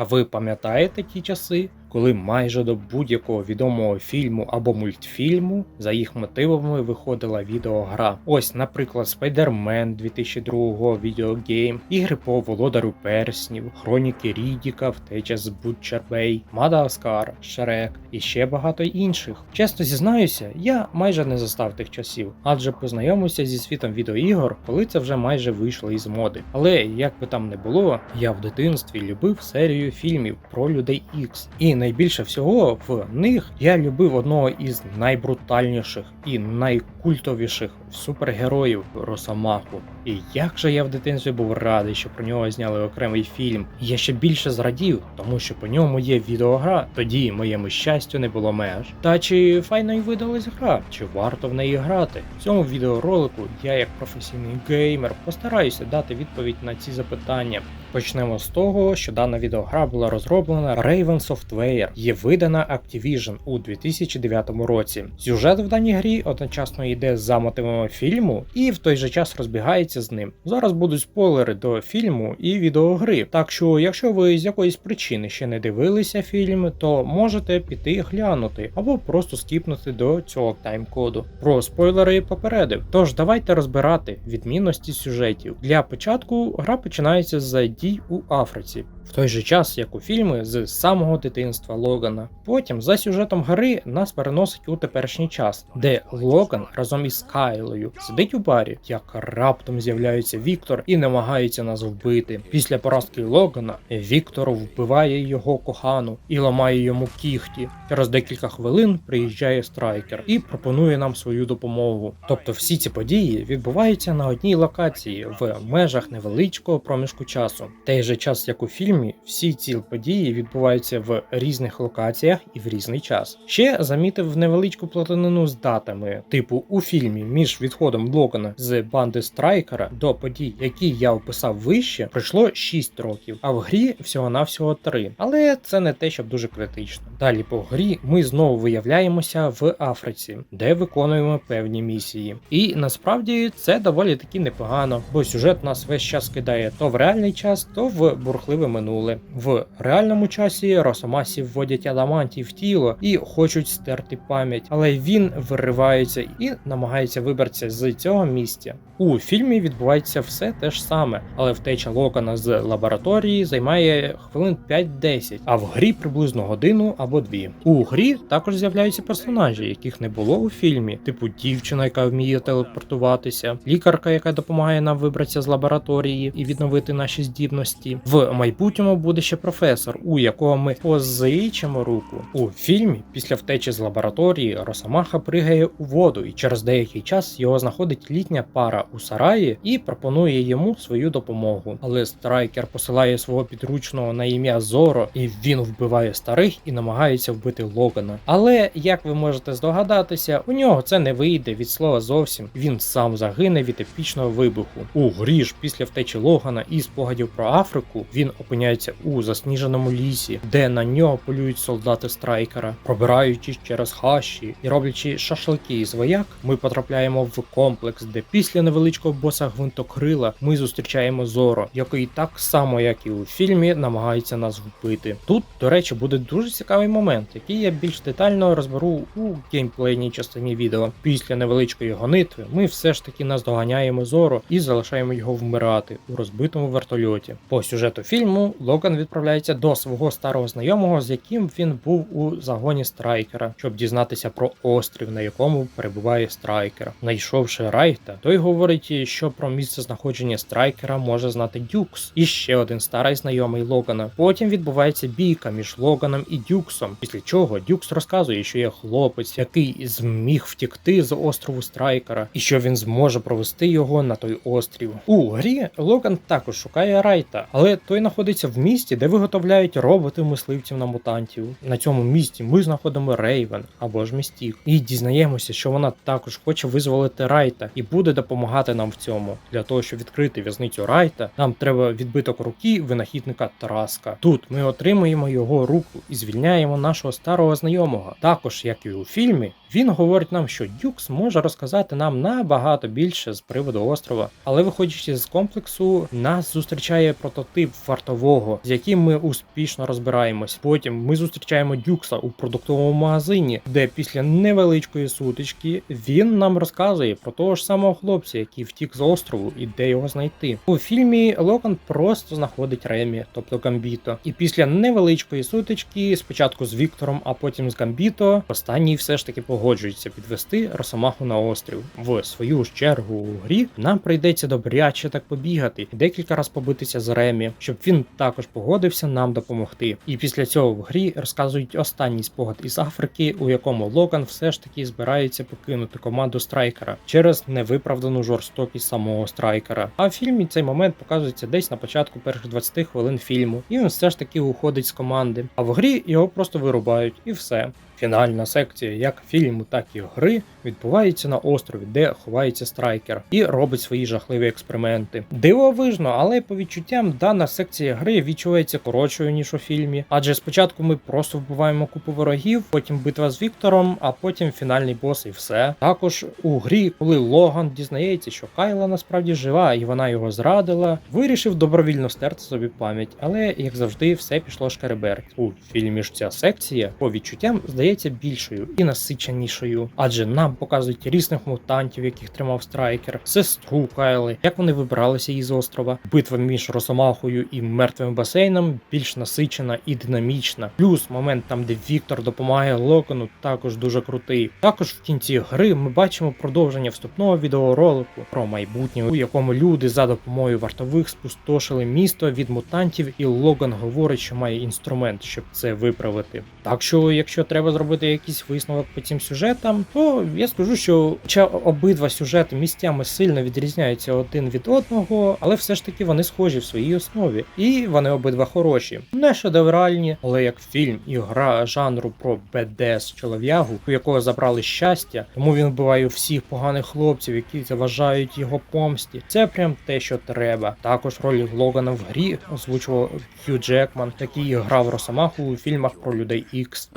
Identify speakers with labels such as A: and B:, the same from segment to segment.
A: А ви пам'ятаєте ті часи, коли майже до будь-якого відомого фільму або мультфільму за їх мотивами виходила відеогра? Ось, наприклад, Spider-Man 2002 відеогейм, ігри по володарю перснів, хроніки Рідіка, втеча з Бутчербей, Мадагаскар, Шрек і ще багато інших. Чесно зізнаюся, я майже не застав тих часів, адже познайомився зі світом відеоігор, коли це вже майже вийшло із моди. Але як би там не було, я в дитинстві любив серію фільмів про людей Ікс. І найбільше всього в них я любив одного із найбрутальніших і найкультовіших супергероїв Росомаху. І як же я в дитинстві був радий, що про нього зняли окремий фільм. Я ще більше зрадів, тому що по ньому є відеогра. Тоді моєму щастю не було меж. Та чи файно й видалась гра, чи варто в неї грати? В цьому відеоролику я, як професійний геймер, постараюся дати відповідь на ці запитання. Почнемо з того, що дана відеогра була розроблена Raven Software, є видана Activision у 2009 році. Сюжет в даній грі одночасно йде за мотивами фільму і в той же час розбігається з ним. Зараз будуть спойлери до фільму і відеогри. Так що, якщо ви з якоїсь причини ще не дивилися фільм, то можете піти глянути або просто скіпнути до цього тайм-коду. Про спойлери попередив. Тож давайте розбирати відмінності сюжетів. Для початку гра починається з дій у Африці. В той же час, як у фільми з самого дитинства Логана. Потім за сюжетом гри нас переносить у теперішній час, де Логан разом із Кайлою сидить у барі, як раптом з'являється Віктор і намагається нас вбити. Після поразки Логана Віктор вбиває його кохану і ламає йому кіхті. Через декілька хвилин приїжджає страйкер і пропонує нам свою допомогу. Тобто всі ці події відбуваються на одній локації в межах невеличкого проміжку часу. Той же час, як у фільмі, всі ці події відбуваються в різних локаціях і в різний час. Ще замітив невеличку платанину з датами, типу у фільмі між відходом Логана з банди Страйкера до подій, які я описав вище, пройшло 6 років, а в грі всього-навсього 3. Але це не те, щоб дуже критично. Далі по грі ми знову виявляємося в Африці, де виконуємо певні місії. І насправді це доволі таки непогано, бо сюжет нас весь час кидає то в реальний час, то в бурхливе минуле. В реальному часі Росомасі вводять адамантів в тіло і хочуть стерти пам'ять, але він виривається і намагається вибратися з цього місця. У фільмі відбувається все те ж саме, але втеча Локана з лабораторії займає хвилин 5-10, а в грі приблизно годину або дві. У грі також з'являються персонажі, яких не було у фільмі, типу дівчина, яка вміє телепортуватися, лікарка, яка допомагає нам вибратися з лабораторії і відновити наші здібності. В майбутньому буде ще професор, у якого ми позичимо руку. У фільмі після втечі з лабораторії Росомаха пригає у воду, і через деякий час його знаходить літня пара у сараї і пропонує йому свою допомогу. Але страйкер посилає свого підручного на ім'я Зоро, і він вбиває старих і намагається вбити Логана. Але як ви можете здогадатися, у нього це не вийде від слова зовсім. Він сам загине від епічного вибуху. У грі ж після втечі Логана і спогадів про Африку він опиняється у засніженому лісі, де на нього полюють солдати страйкера, пробираючись через хащі і роблячи шашлики із вояк, ми потрапляємо в комплекс, де після невеличкого боса гвинтокрила ми зустрічаємо Зоро, який так само, як і у фільмі, намагається нас вбити. Тут, до речі, буде дуже цікавий момент, який я більш детально розберу у геймплейній частині відео. Після невеличкої гонитви ми все ж таки наздоганяємо Зоро і залишаємо його вмирати у розбитому вертольоті. По сюжету фільму Логан відправляється до свого старого знайомого, з яким він був у загоні страйкера, щоб дізнатися про острів, на якому перебуває страйкер. Знайшовши Райта, той говорить, що про місце знаходження страйкера може знати Дюкс і ще один старий знайомий Логана. Потім відбувається бійка між Логаном і Дюксом, після чого Дюкс розказує, що є хлопець, який зміг втікти з острову страйкера, і що він зможе провести його на той острів. У грі Логан також шукає Райта, але той знаходиться в місті, де виготовляють роботи мисливців на мутантів. На цьому місці ми знаходимо Рейвен або ж Містік, і дізнаємося, що вона також хоче визволити Райта і буде допомагати нам в цьому. Для того, щоб відкрити в'язницю Райта, нам треба відбиток руки винахідника Тараска. Тут ми отримуємо його руку і звільняємо нашого старого знайомого. Також, як і у фільмі, він говорить нам, що Дюкс може розказати нам набагато більше з приводу острова. Але виходячи з комплексу, нас зустрічає прототип вартового, з яким ми успішно розбираємось. Потім ми зустрічаємо Дюкса у продуктовому магазині, де після невеличкої сутички він нам розказує про того ж самого хлопця, який втік з острову і де його знайти. У фільмі Локон просто знаходить Ремі, тобто Гамбіто. І після невеличкої сутички, спочатку з Віктором, а потім з Гамбіто, останній все ж таки погоджується підвести Росомаху на острів. В свою ж чергу у грі нам прийдеться добряче так побігати, декілька раз побитися з Ремі, щоб він також погодився нам допомогти. І після цього в грі розказують останній спогад із Африки, у якому Логан все ж таки збирається покинути команду Страйкера через невиправдану жорстокість самого Страйкера. А в фільмі цей момент показується десь на початку перших 20 хвилин фільму, і він все ж таки уходить з команди. А в грі його просто вирубають, і все. Фінальна секція як фільму, так і гри відбувається на острові, де ховається страйкер, і робить свої жахливі експерименти. Дивовижно, але по відчуттям дана секція гри відчувається коротшою ніж у фільмі. Адже спочатку ми просто вбиваємо купу ворогів, потім битва з Віктором, а потім фінальний бос і все. Також у грі, коли Логан дізнається, що Кайла насправді жива і вона його зрадила, вирішив добровільно стерти собі пам'ять, але як завжди, все пішло шкереберть. У фільмі ж ця секція по відчуттям здається більшою і насиченішою, адже нам показують різних мутантів, яких тримав страйкер, сестру Кайли, як вони вибралися із острова. Битва між Росомахою і мертвим басейном більш насичена і динамічна. Плюс момент там, де Віктор допомагає Локону, також дуже крутий. Також в кінці гри ми бачимо продовження вступного відеоролику про майбутнє, у якому люди за допомогою вартових спустошили місто від мутантів, і Логан говорить, що має інструмент, щоб це виправити. Так що, якщо треба зробити якийсь висновок по цим сюжетам, то я скажу, що хоча обидва сюжети місцями сильно відрізняються один від одного, але все ж таки вони схожі в своїй основі, і вони обидва хороші, не шедевральні, але як фільм і гра жанру про БДС чолов'ягу, у якого забрали щастя, тому він вбиває всіх поганих хлопців, які заважають його помсті. Це прям те, що треба. Також роль Логана в грі озвучував Хью Джекман, який грав Росомаху у фільмах про людей Ікс.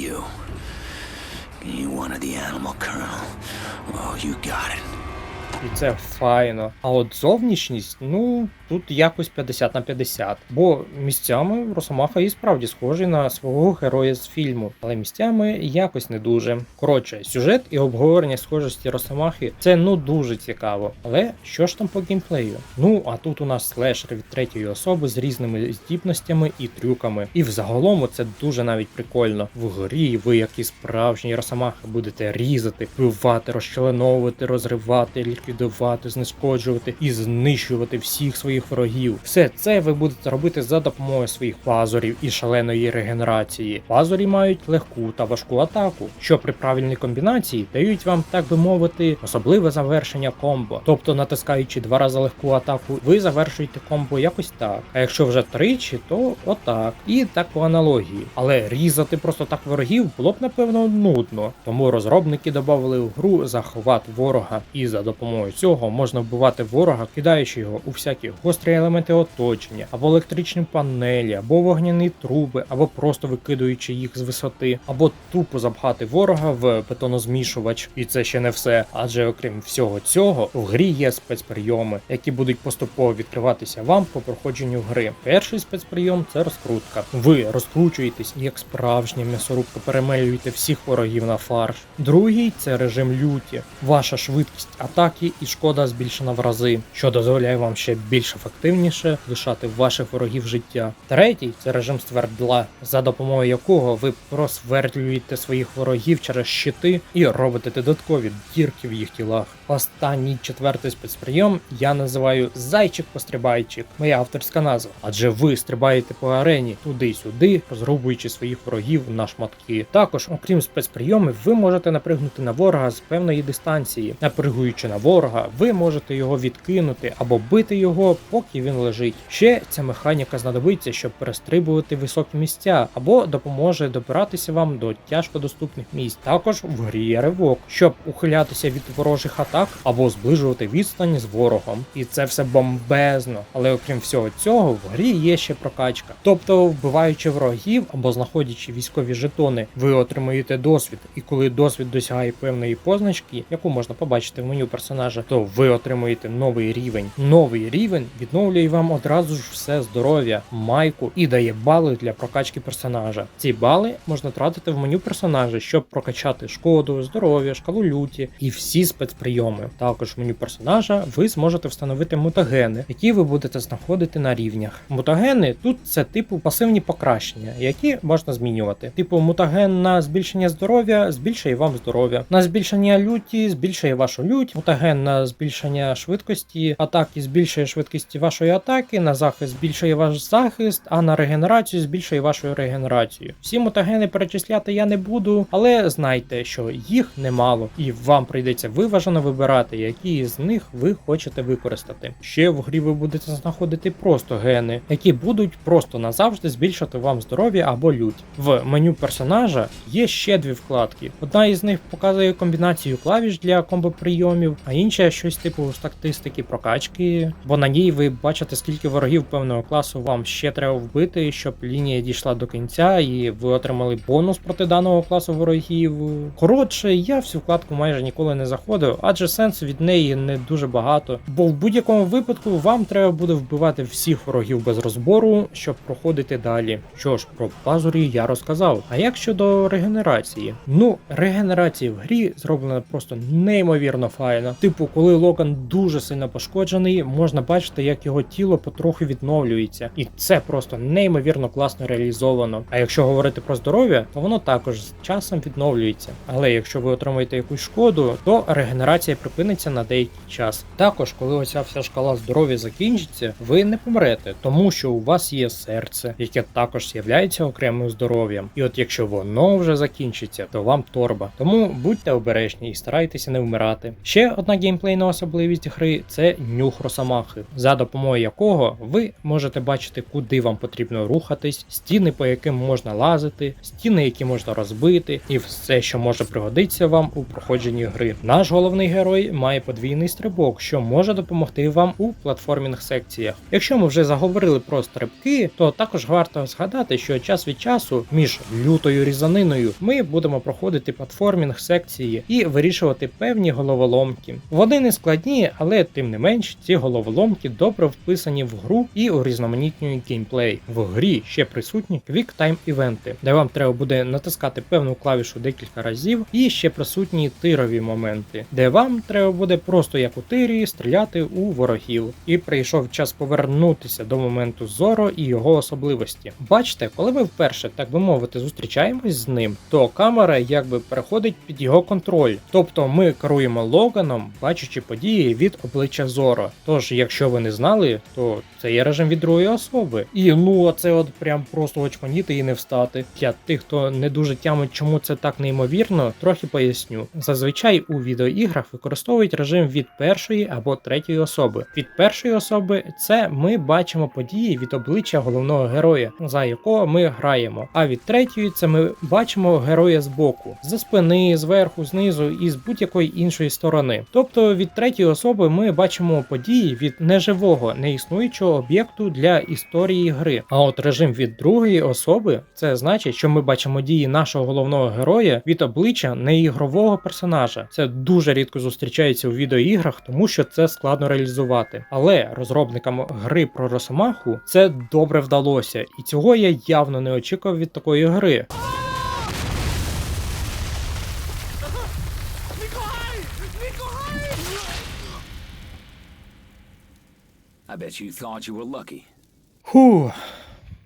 B: You. You wanted the animal, Colonel. Oh, you got it.
A: І це файно. А от зовнішність, ну тут якось 50 на 50. Бо місцями Росомаха і справді схожий на свого героя з фільму, але місцями якось не дуже. Коротше, сюжет і обговорення схожості Росомахи це ну дуже цікаво. Але що ж там по геймплею? Ну а тут у нас слешер від третьої особи з різними здібностями і трюками. І взагалом це дуже навіть прикольно. В грі ви, як і справжні Росомахи, будете різати, вбивати, розчленовувати, розривати, ліквідувати, знешкоджувати і знищувати всіх своїх ворогів. Все це ви будете робити за допомогою своїх пазурів і шаленої регенерації. Пазурі мають легку та важку атаку, що при правильній комбінації дають вам, так би мовити, особливе завершення комбо. Тобто, натискаючи два рази легку атаку, ви завершуєте комбо якось так. А якщо вже тричі, то отак. І так по аналогії. Але різати просто так ворогів було б напевно нудно. Тому розробники додали в гру захват ворога, і за допомогою цього можна вбивати ворога, кидаючи його у всякі гострі елементи оточення, або електричні панелі, або вогняні труби, або просто викидуючи їх з висоти, або тупо запхати ворога в бетонозмішувач. І це ще не все. Адже окрім всього цього, в грі є спецприйоми, які будуть поступово відкриватися вам по проходженню гри. Перший спецприйом це розкрутка. Ви розкручуєтесь як справжня м'ясорубка перемелюєте всіх ворогів на фарш. Другий це режим люті. Ваша швидкість атаки і шкода збільшена в рази, що дозволяє вам ще більш ефективніше лишати ваших ворогів життя. Третій це режим ствердла, за допомогою якого ви просвердлюєте своїх ворогів через щити і робите додаткові дірки в їх тілах. Останній четвертий спецприйом я називаю зайчик-пострибайчик, моя авторська назва. Адже ви стрибаєте по арені туди-сюди, розрубуючи своїх ворогів на шматки. Також, окрім спецприйомів, ви можете напригнути на ворога з певної дистанції, напригуючи на ворога. Ворога, ви можете його відкинути або бити його, поки він лежить. Ще ця механіка знадобиться, щоб перестрибувати високі місця, або допоможе добиратися вам до тяжкодоступних місць. Також в грі є ривок, щоб ухилятися від ворожих атак або зближувати відстань з ворогом. І це все бомбезно. Але окрім всього цього, в грі є ще прокачка. Тобто, вбиваючи ворогів або знаходячи військові жетони, ви отримуєте досвід. І коли досвід досягає певної позначки, яку можна побачити в меню персонажа, то ви отримуєте новий рівень. Новий рівень відновлює вам одразу ж все здоров'я, майку і дає бали для прокачки персонажа. Ці бали можна тратити в меню персонажа, щоб прокачати шкоду, здоров'я, шкалу люті і всі спецприйоми. Також в меню персонажа ви зможете встановити мутагени, які ви будете знаходити на рівнях. Мутагени тут це типу пасивні покращення, які можна змінювати. Типу мутаген на збільшення здоров'я збільшує вам здоров'я, на збільшення люті збільшує вашу лють, мутаген на збільшення швидкості атаки збільшує швидкість вашої атаки, на захист збільшує ваш захист, а на регенерацію збільшує вашу регенерацію. Всі мутагени перечисляти я не буду, але знайте, що їх немало, і вам прийдеться виважено вибирати, які з них ви хочете використати. Ще в грі ви будете знаходити просто гени, які будуть просто назавжди збільшити вам здоров'я або лють. В меню персонажа є ще дві вкладки. Одна із них показує комбінацію клавіш для комбо-прийомів, а інша щось типу статистики прокачки, бо на ній ви бачите, скільки ворогів певного класу вам ще треба вбити, щоб лінія дійшла до кінця, і ви отримали бонус проти даного класу ворогів. Коротше, я в цю вкладку майже ніколи не заходив, адже сенсу від неї не дуже багато. Бо в будь-якому випадку вам треба буде вбивати всіх ворогів без розбору, щоб проходити далі. Що ж, про пазурі я розказав. А як щодо регенерації? Ну, регенерація в грі зроблена просто неймовірно файно. Типу, коли Логан дуже сильно пошкоджений, можна бачити, як його тіло потроху відновлюється, і це просто неймовірно класно реалізовано. А якщо говорити про здоров'я, то воно також з часом відновлюється. Але якщо ви отримаєте якусь шкоду, то регенерація припиниться на деякий час. Також, коли оця вся шкала здоров'я закінчиться, ви не помрете, тому що у вас є серце, яке також з'являється окремим здоров'ям. І от якщо воно вже закінчиться, то вам торба. Тому будьте обережні і старайтеся не вмирати. Ще одна геймплейна особливість гри це нюх росомахи, за допомогою якого ви можете бачити, куди вам потрібно рухатись, стіни, по яким можна лазити, стіни, які можна розбити, і все, що може пригодитися вам у проходженні гри. Наш головний герой має подвійний стрибок, що може допомогти вам у платформінг секціях. Якщо ми вже заговорили про стрибки, то також варто згадати, що час від часу між лютою різаниною ми будемо проходити платформінг секції і вирішувати певні головоломки. Вони не складні, але тим не менш ці головоломки добре вписані в гру і урізноманітнюють геймплей. В грі ще присутні квіктайм івенти, де вам треба буде натискати певну клавішу декілька разів, і ще присутні тирові моменти, де вам треба буде просто як у тирі стріляти у ворогів. І прийшов час повернутися до моменту Зоро і його особливості. Бачите, коли ми вперше, так би мовити, зустрічаємось з ним, то камера якби переходить під його контроль. Тобто ми керуємо Логаном, бачачи події від обличчя Зоро. Тож, якщо ви не знали, то це є режим від другої особи. І ну це от прям просто очманіти і не встати. Для тих, хто не дуже тямить, чому це так неймовірно, трохи поясню. Зазвичай у відеоіграх використовують режим від першої або третьої особи. Від першої особи це ми бачимо події від обличчя головного героя, за якого ми граємо. А від третьої це ми бачимо героя збоку, за спини, зверху, знизу і з будь-якої іншої сторони. Тобто від третьої особи ми бачимо події від неживого, неіснуючого об'єкту для історії гри. А от режим від другої особи це значить, що ми бачимо дії нашого головного героя від обличчя неігрового персонажа. Це дуже рідко зустрічається у відеоіграх, тому що це складно реалізувати. Але розробникам гри про Росомаху це добре вдалося, і цього я явно не очікував від такої гри.
B: I bet you thought you were lucky.
A: Whew.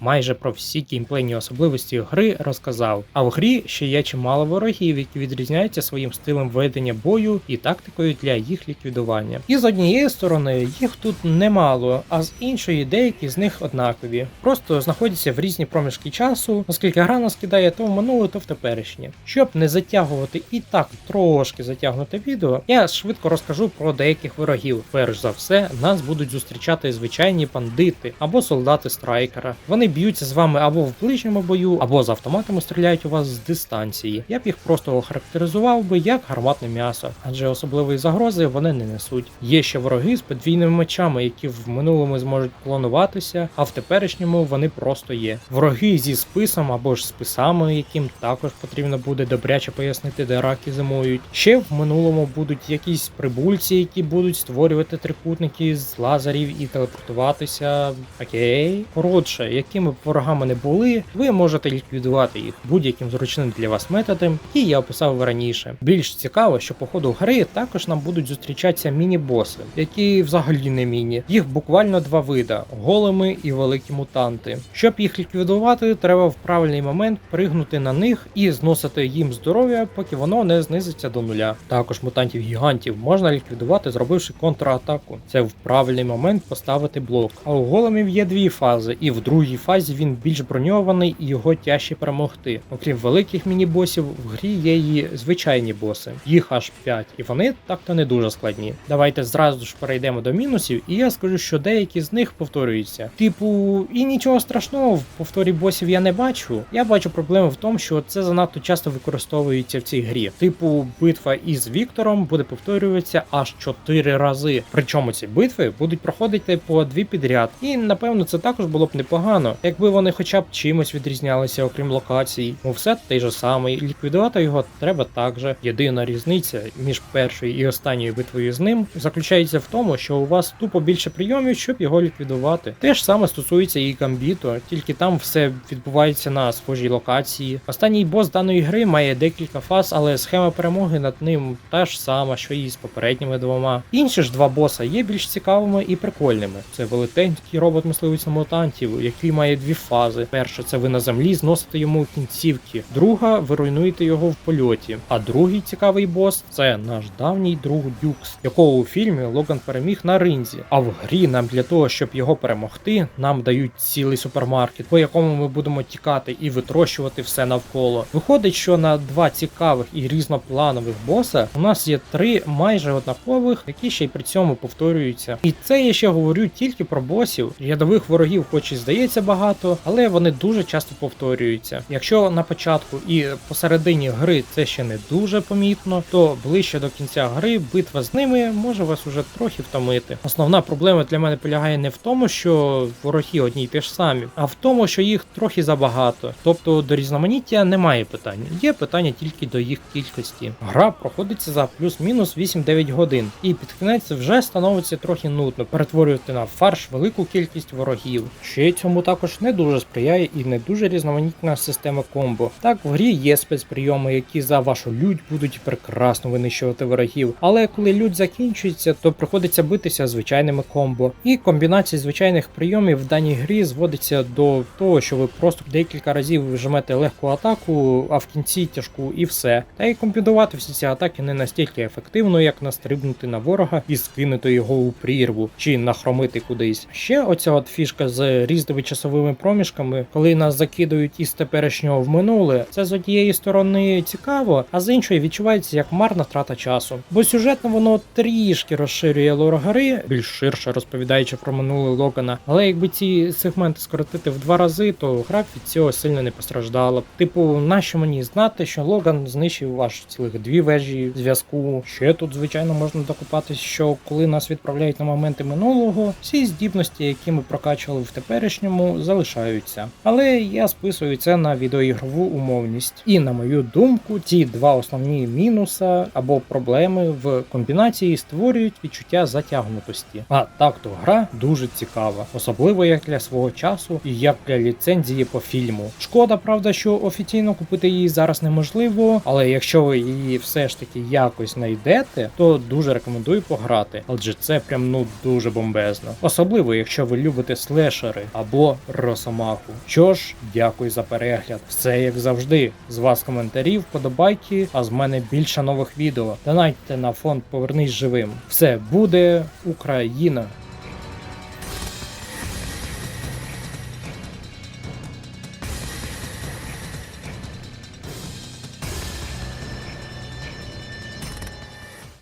A: Майже про всі геймплейні особливості гри розказав. А в грі ще є чимало ворогів, які відрізняються своїм стилем ведення бою і тактикою для їх ліквідування. І з однієї сторони їх тут немало, а з іншої деякі з них однакові. Просто знаходяться в різні проміжки часу, оскільки гра нас кидає то в минуле, то в теперішнє. Щоб не затягувати і так трошки затягнути відео, я швидко розкажу про деяких ворогів. Перш за все, нас будуть зустрічати звичайні бандити або солдати страйкера. Вони б'ються з вами або в ближньому бою, або з автоматами стріляють у вас з дистанції. Я б їх просто охарактеризував би як гарматне м'ясо, адже особливої загрози вони не несуть. Є ще вороги з подвійними мечами, які в минулому зможуть клонуватися, а в теперішньому вони просто є. Вороги зі списом або ж списами, яким також потрібно буде добряче пояснити, де раки зимують. Ще в минулому будуть якісь прибульці, які будуть створювати трикутники з лазерів і телепортуватися. Окей. Коротше, якими б ворогами не були, ви можете ліквідувати їх будь-яким зручним для вас методом, який я описав раніше. Більш цікаво, що по ходу гри також нам будуть зустрічатися міні-боси, які взагалі не міні. Їх буквально два вида: голими і великі мутанти. Щоб їх ліквідувати, треба в правильний момент пригнути на них і зносити їм здоров'я, поки воно не знизиться до нуля. Також мутантів гігантів можна ліквідувати, зробивши контратаку. Це в правильний момент поставити блок. А у големів є дві фази, і в другій фазі він більш броньований і його тяжче перемогти. Окрім великих міні-босів, в грі є і звичайні боси. Їх аж 5, і вони так-то не дуже складні. Давайте зразу ж перейдемо до мінусів, і я скажу, що деякі з них повторюються. Типу, і нічого страшного в повторі босів я не бачу. Я бачу проблему в тому, що це занадто часто використовується в цій грі. Типу, битва із Віктором буде повторюватися аж 4 рази. Причому ці битви будуть проходити по дві підряд. І напевно це також було б непогано, якби вони хоча б чимось відрізнялися, окрім локацій. Ну все той же самий. Ліквідувати його треба також. Єдина різниця між першою і останньою битвою з ним заключається в тому, що у вас тупо більше прийомів, щоб його ліквідувати. Те ж саме стосується і гамбіту, тільки там все відбувається на схожій локації. Останній бос даної гри має декілька фаз, але схема перемоги над ним та ж сама, що і з попередніми двома. Інші ж два боса є більш цікавими і прикольними. Це велетенський робот мисливець мутантів, який має дві фази. Перша це ви на землі зносите йому кінцівки, друга ви руйнуєте його в польоті. А другий цікавий бос це наш давній друг Дюкс, якого у фільмі Логан переміг на ринзі. А в грі нам для того, щоб його перемогти, нам дають цілий супермаркет, по якому ми будемо тікати і витрощувати все навколо. Виходить, що на два цікавих і різнопланових боса у нас є три майже однакових, які ще й при цьому повторюються. І це я ще говорю тільки про босів. Рядових ворогів, хоч і здається багато, але вони дуже часто повторюються. Якщо на початку і посередині гри це ще не дуже помітно, то ближче до кінця гри битва з ними може вас уже трохи втомити. Основна проблема для мене полягає не в тому, що вороги одні й ті ж самі, а в тому, що їх трохи забагато. Тобто до різноманіття немає питань. Є питання тільки до їх кількості. Гра проходиться за плюс-мінус 8-9 годин, і під кінець вже становиться трохи нудно перетворювати на фарш велику кількість ворогів. Ще цьому також не дуже сприяє і не дуже різноманітна система комбо. Так, в грі є спецприйоми, які за вашу лють будуть прекрасно винищувати ворогів. Але коли лють закінчується, то приходиться битися звичайними комбо. І комбінація звичайних прийомів в даній грі зводиться до того, що ви просто декілька разів жмете легку атаку, а в кінці тяжку і все. Та й комбінувати всі ці атаки не настільки ефективно, як настрибнути на ворога і скинути його у прірву чи нахромити кудись. Ще оця от фішка з різними часовими проміжками, коли нас закидують із теперішнього в минуле, це з однієї сторони цікаво, а з іншої відчувається як марна трата часу. Бо сюжетно воно трішки розширює лор гри, більш ширше розповідаючи про минуле Логана. Але якби ці сегменти скоротити в два рази, то гра від цього сильно не постраждала. Типу, нащо мені знати, що Логан знищив аж цілих дві вежі зв'язку. Ще тут, звичайно, можна докопатись, що коли нас відправляють на моменти минулого, всі здібності, які ми прокачували в теперішньому, залишаються. Але я списую це на відеоігрову умовність. І на мою думку, ці два основні мінуса або проблеми в комбінації створюють відчуття затягнутості. А так то гра дуже цікава, особливо як для свого часу і як для ліцензії по фільму. Шкода, правда, що офіційно купити її зараз неможливо, але якщо ви її все ж таки якось знайдете, то дуже рекомендую пограти, адже це прям ну дуже бомбезно. Особливо, якщо ви любите слешери або Росомаху. Що ж, дякую за перегляд. Все як завжди. З вас коментарі, вподобайки, а з мене більше нових відео. Донайте на фонд Повернись живим. Все буде Україна!